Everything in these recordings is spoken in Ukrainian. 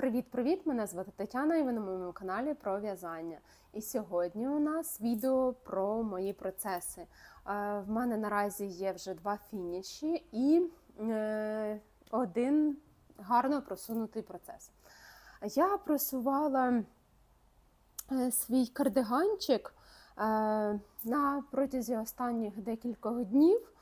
Привіт-привіт! Мене звати Тетяна і ви на моєму каналі про в'язання. І сьогодні у нас відео про мої процеси. Е, В мене наразі є вже два фініші і е, один гарно просунутий процес. Я просувала е, свій кардиганчик на протязі останніх декількох днів,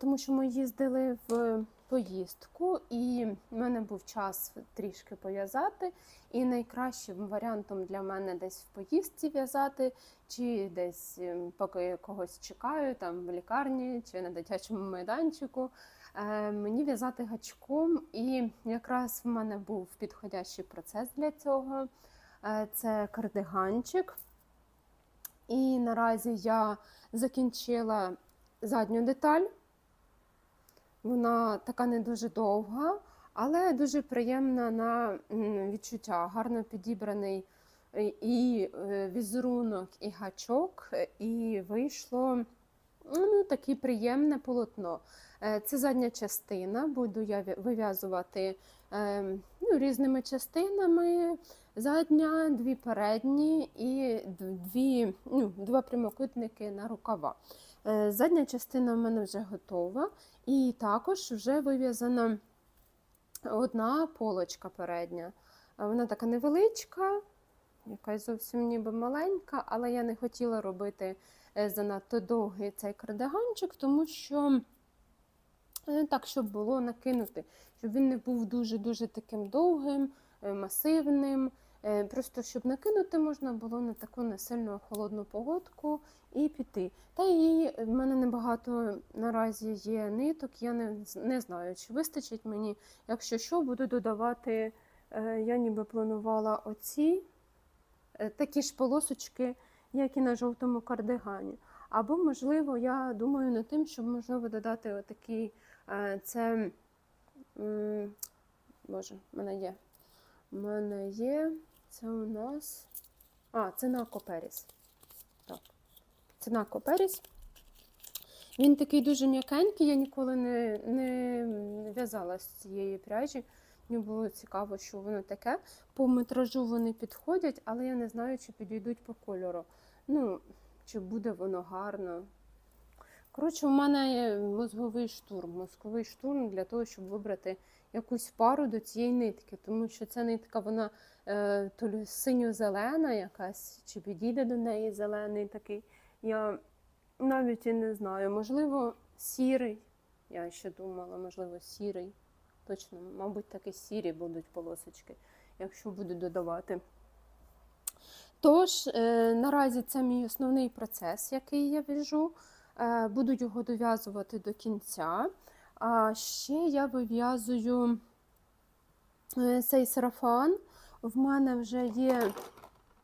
тому що ми їздили в поїздку, і в мене був час трішки пов'язати. І найкращим варіантом для мене десь в поїздці в'язати, чи десь ем, поки когось чекаю, там в лікарні чи на дитячому майданчику. е, Мені в'язати гачком, і якраз в мене був підходящий процес для цього. Е, Це кардиганчик. І наразі я закінчила задню деталь. Вона така не дуже довга, але дуже приємна на відчуття. Гарно підібраний е, і е, візерунок, і гачок, е, і вийшло ну, таке приємне полотно. Це задня частина, буду я вив'язувати е, ну, різними частинами. Задня, дві передні і дві, ну, два прямокутники на рукава. Е, Задня частина в мене вже готова. І також вже вив'язана одна полочка передня. Вона така невеличка, якась зовсім ніби маленька, але я не хотіла робити е, занадто довгий цей кардиганчик, тому що е, так, щоб було накинути, щоб він не був дуже-дуже таким довгим, масивним. Е, Просто щоб накинути можна було на таку не сильно холодну погодку і піти. Та і в мене небагато наразі є ниток, я не, не знаю, чи вистачить мені. Якщо що, буду додавати, е, я ніби планувала оці е, такі ж полосочки, як і на жовтому кардигані. Або, можливо, я думаю над тим, щоб можливо додати отакий, це, боже, в мене є. У мене є, це у нас. А, це на Коперіс. Так. Це на Коперіс. Він такий дуже м'якенький, я ніколи не, не в'язала з цієї пряжі. Мені було цікаво, що воно таке. По метражу вони підходять, але я не знаю, чи підійдуть по кольору. Ну, чи буде воно гарно. Коротше, у мене мозговий штурм. Мозковий штурм для того, щоб вибрати якусь пару до цієї нитки, тому що ця нитка, вона е, то синьо-зелена якась, чи підійде до неї зелений такий. Я навіть і не знаю. Можливо, сірий. Я ще думала, можливо, сірий. Точно, мабуть, таки сірі будуть полосочки, якщо буду додавати. Тож, е, наразі це мій основний процес, який я в'яжу. Е, буду його дов'язувати до кінця. А ще я вив'язую е, цей сарафан. В мене вже є.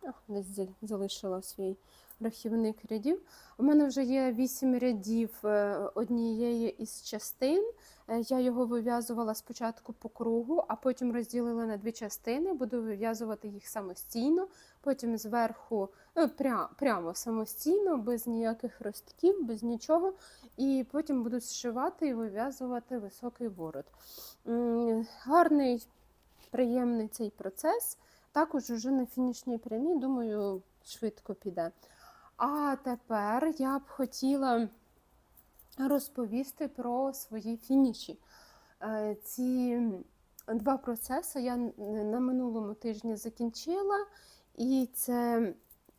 Ах, десь залишила свій рахівник рядів. У мене вже є вісім рядів е, однієї із частин. Е, Я його вив'язувала спочатку по кругу, а потім розділила на дві частини. Буду вив'язувати їх самостійно, потім зверху пря, прямо самостійно, без ніяких ростків, без нічого. І потім буду зшивати і вив'язувати високий ворот. Гарний, приємний цей процес. Також уже на фінішній прямій, думаю, швидко піде. А тепер я б хотіла розповісти про свої фініші. Е, Ці два процеси я на минулому тижні закінчила, і це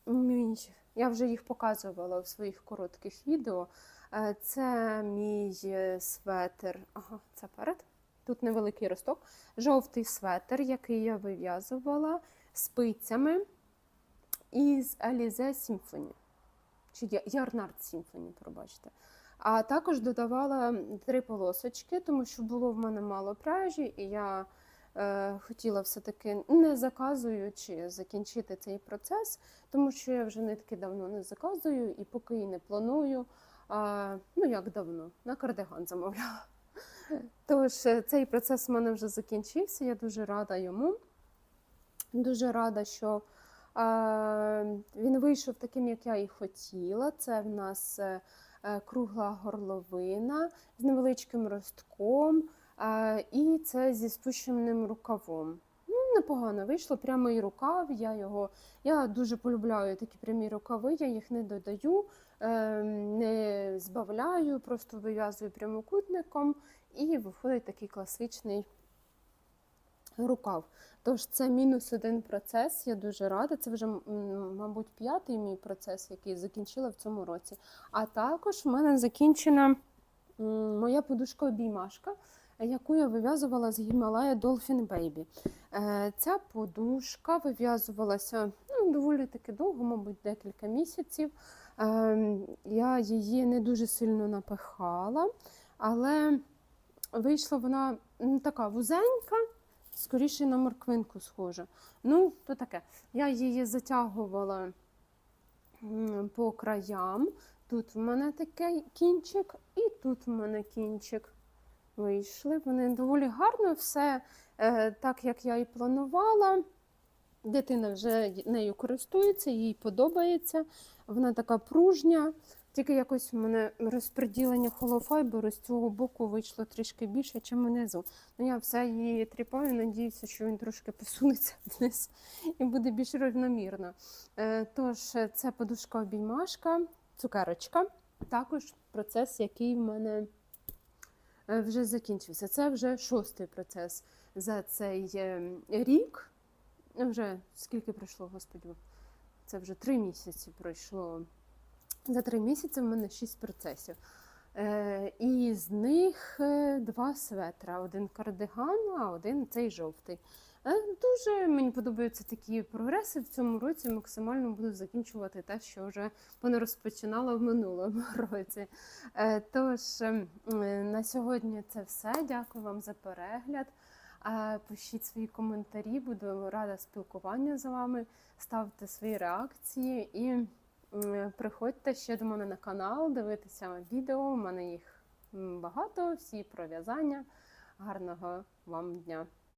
мій, я вже їх показувала в своїх коротких відео. Е, Це мій светр. Ага, це перед. Тут невеликий росток. Жовтий светр, який я вив'язувала спицями із Alize Symphony. Чи Ярнард Symphony, пробачте. А також додавала три полосочки, тому що було в мене мало пряжі, і я е, хотіла все-таки, не заказуючи, закінчити цей процес, тому що я вже нитки давно не заказую і поки і не планую. А, ну, як давно, на кардиган замовляла. Тож е, цей процес в мене вже закінчився, я дуже рада йому. Дуже рада, що він вийшов таким, як я і хотіла. Це в нас е, е, кругла горловина з невеличким ростком, е, і це зі спущеним рукавом. Ну, непогано вийшло. Прямий рукав. Я його я дуже полюбляю такі прямі рукави, я їх не додаю, е, не збавляю, просто вив'язую прямокутником і виходить такий класичний рукав. Тож це мінус один процес. Я дуже рада. Це вже, мабуть, п'ятий мій процес, який закінчила в цьому році. А також в мене закінчена моя подушка-обіймашка, яку я вив'язувала з Гімалая Dolphin Baby. Е, Ця подушка вив'язувалася ну, доволі таки довго, мабуть, декілька місяців. Е, Я її не дуже сильно напихала, але вийшла вона така вузенька, скоріше на морквинку схожа. Ну, то таке. Я її затягувала по краям. Тут в мене такий кінчик, і тут в мене кінчик. Вийшли. Вони доволі гарно, все е, так, як я і планувала. Дитина вже нею користується, їй подобається. Вона така пружня. Тільки якось в мене розподілення холофайберу з цього боку вийшло трішки більше, ніж внизу. Ну, я все її тріпаю, надіюся, що він трошки посунеться вниз і буде більш рівномірно. Е, Тож, е, це подушка-обіймашка, цукерочка. Також процес, який в мене е, вже закінчився. Це вже шостий процес за цей рік. Вже скільки пройшло, господи, це вже три місяці пройшло. За три місяці в мене шість процесів. Е, і з них е, два светра: один кардиган, а один цей жовтий. Е, дуже мені подобаються такі прогреси в цьому році. Максимально буду закінчувати те, що вже понарозпочинала в минулому році. Тож на сьогодні це все. Дякую вам за перегляд. Пишіть свої коментарі, буду рада спілкуванню з вами. Ставте свої реакції і приходьте ще до мене на канал, дивитися відео. У мене їх багато, всі про в'язання. Гарного вам дня!